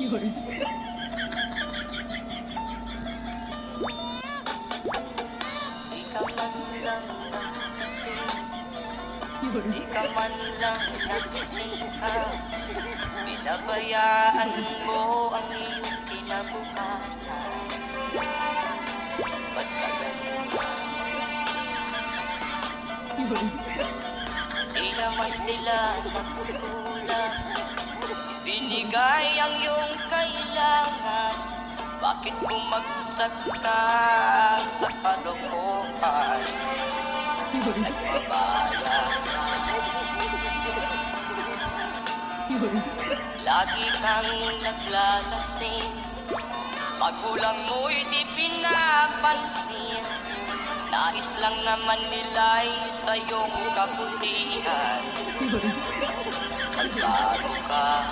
Yun. Yun. Di ka man lang nagsika Pinabayaan mo ang iyong kinabukasan Ba't ka ganun ka? Yun. Di naman sila nagkukulang Binigay Bakit bumagsak ka sa kalokohan? Nagbabala. Lagi kang naglalasing Magulang mo'y di pinapansin Nais lang naman nila'y sa iyong kabutihan. Magbago ka